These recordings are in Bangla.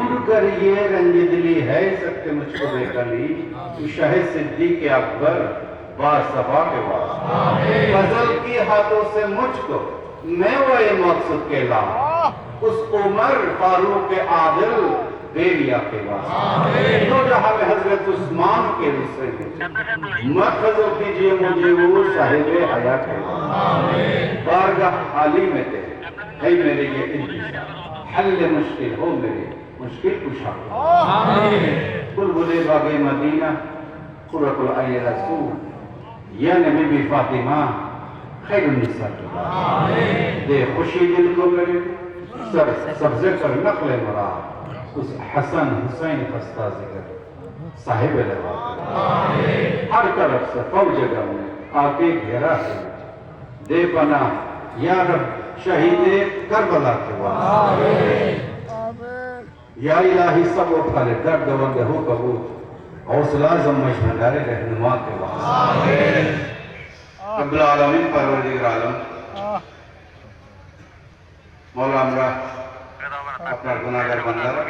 दूर कर ये रंजिदली है सबके मुझको बेकली तू शाह सिद्दीक अकबर बासफा के वास फजल की हाथों से मुझको मैं वो ये मकसद के ला उस उमर फारूक के आदिल बेरिया के वास तो जहाँ में हज़रत उस्मान के हिस्से रिश्ते मत फजल कीजिए मुझे वो साहिब हया के बारगाह हाली में तेरे है मेरे ये इंतज़ार। حل مشكل قول لي مشكلكم شر کل بلے باقي مدینہ قرة أي رسول۔ یا يا نبي فاطمة خير النساء۔ دل کو دلكم سب ذكر نقل مرا۔ اس حسن حسین خستہ ذکر صاحب لبا ہر طرف سے فوج جگہ میں آ کے گھیرا ہے۔ دے پناہ یا رب شہید کربلا کے واسطے یا الہی سب و پھلے درد و گہو کبوت حوصلہ زمش بھنڈار رہنما کے واسطے رب العالمین پروردگار عالم۔ مولا ہمرا আপনার গুণাগার বান্দারা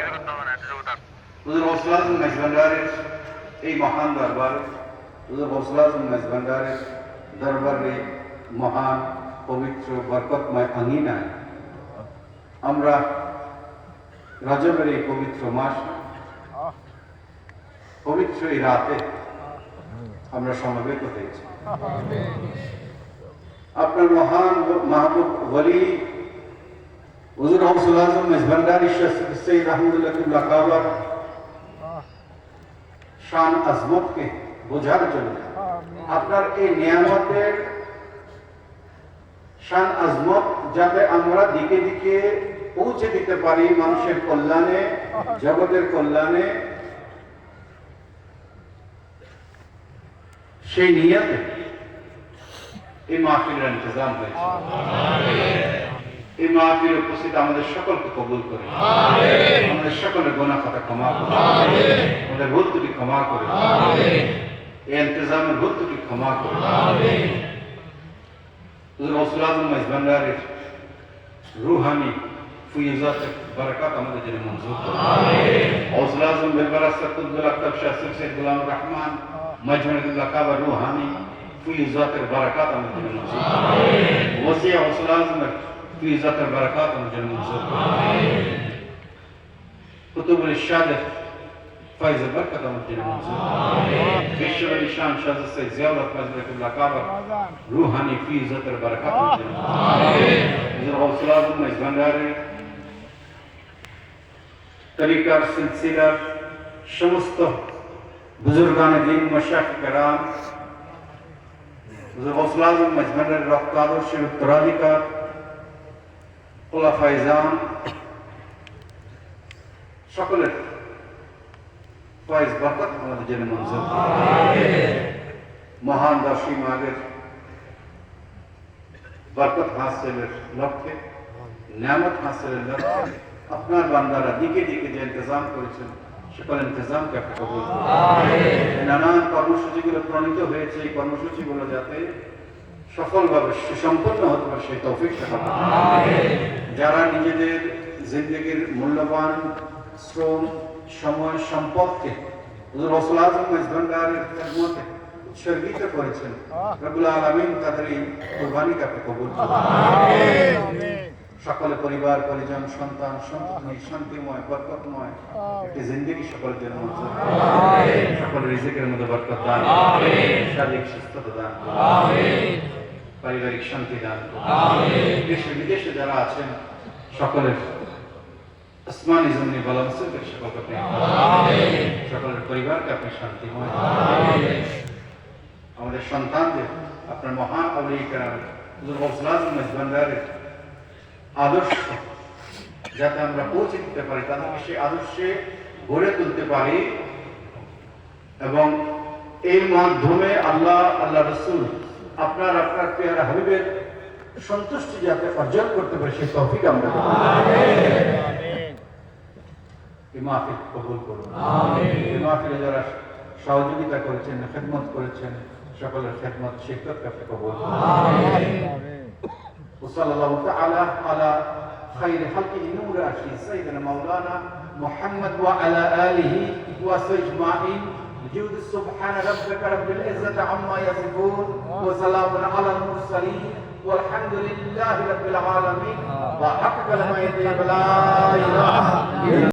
حضور হৌসলাত উন্মেষ ভান্ডারের ای محان دربار۔ حضور হৌসলাত উন্মেষ ভান্ডারের دربار محان পবিত্র বরকতময় আঙিনায় আমরা রজবের এই পবিত্র মাস পবিত্র এই রাতে আমরা সমবেত হয়েছি। আপনার মহান মাহবুব ওলি হুজুর হমসুল আজম মেজভান্ডারি সৈয়দ আহমদুল্লাহ কাবার শান আজমতকে বোঝার জন্য আপনার এই নিয়ামতের শান আজমত যাতে আমরা দিকে দিকে পৌঁছে দিতে পারি মানুষের কল্যাণে, জগতের কল্যাণে। সেই নিয়তে এই মাহফিলের ইন্তজাম হয়েছে। এই মাহফিল উপস্থিত আমাদের সকলকে কবুল করে। আমাদের সকলের গোনা খাতা ক্ষমা করে। আমাদের ভুল ত্রুটি ক্ষমা করে। এই ইন্তজামের ভুল ত্রুটি ক্ষমা করে। আজম মেজবান্ডারের রুহানি ফুইজাত বরকত আমাদের জন্য মঞ্জুর করে গৌসুল আজম বেলবারাস্তা কুদ্দুল আক্তাব শাহ সৈয়দ গুলাম রহমান মজমুদুল্লাহ কাবা রুহানি ফুইজাতের বরকত আমাদের জন্য মঞ্জুর করে ওসিয়া গৌসুল আজমের ফুইজাতের বরকত আমাদের জন্য মঞ্জুর করে কুতুবুল ইরশাদের فايز البركة المدينة منصور بشر الشام شاز السيد زيارة مزرعة العقابة روحاني في زتر بركات المدينة منصور غوصلات مزبنداري তরিকার সিলসিলার সমস্ত বুজুর্গান দিন মশাক কেরাম গৌসুল আজম মজমনের রক্ত আদর্শের উত্তরাধিকার খোলাফাই জাম সকলের ফয়েজ বরকত আমাদের জন্য মঞ্জুর মহান দর্শী মাগের বরকত হাসিলের লক্ষ্যে নিয়ামত হাসিলের লক্ষ্যে আপনার বান্দারা দিকে দিকে যে ইন্তজাম করেছেন সকল ইন্তজামকে আপনি কবুল নানান কর্মসূচিগুলো প্রণীত হয়েছে এই কর্মসূচিগুলো যাতে সফলভাবে সুসম্পন্ন হতে পারে সেই তৌফিক যারা নিজেদের জিন্দগির মূল্যবান শ্রম সময় সম্পদকে রসুল আজম মেজভান্ডারের খেদমতে উৎসর্গিত করেছেন। রবুল আলমিন তাদের এই কোরবানিকে আপনি কবুল সকলে পরিবার পরিজন সন্তান সন্ততি শান্তিময় বরকতময় একটি জিন্দগি সকলের জন্য। সকলের রিজিকের মধ্যে বরকত দান শারীরিক সুস্থতা দান পারিবারিক শান্তি দান দেশে বিদেশে যারা আছেন সকলের আসমানি জমিনে বলা মুসলিমদের সকলকে আপনি সকলের পরিবারকে আপনি শান্তিময় আমাদের সন্তানদের আপনার মহান মেজবান্ডারের আদর্শ যাতে আমরা পৌঁছে দিতে পারি তাদেরকে সেই আদর্শে গড়ে তুলতে পারি। এবং এর মাধ্যমে আল্লাহ আল্লাহ রসুল আপনার আপনার পেয়ারা হাবিবের সন্তুষ্টি যাতে অর্জন করতে পারে সেই তফিক আমরা। এই মাহফিল কবুল করুন এই মাহফিলে যারা সহযোগিতা করেছেন খেদমত করেছেন সকলের খেদমত শিক্ষক কাছে কবুল وصلى الله تعالى على خير خلقه نور أشي سيدنا مولانا محمد وعلى آله وصحبه أجمعين جود سبحان ربك رب العزة عما يصفون وسلام على المرسلين والحمد لله رب العالمين وحق كلمة لا إله إلا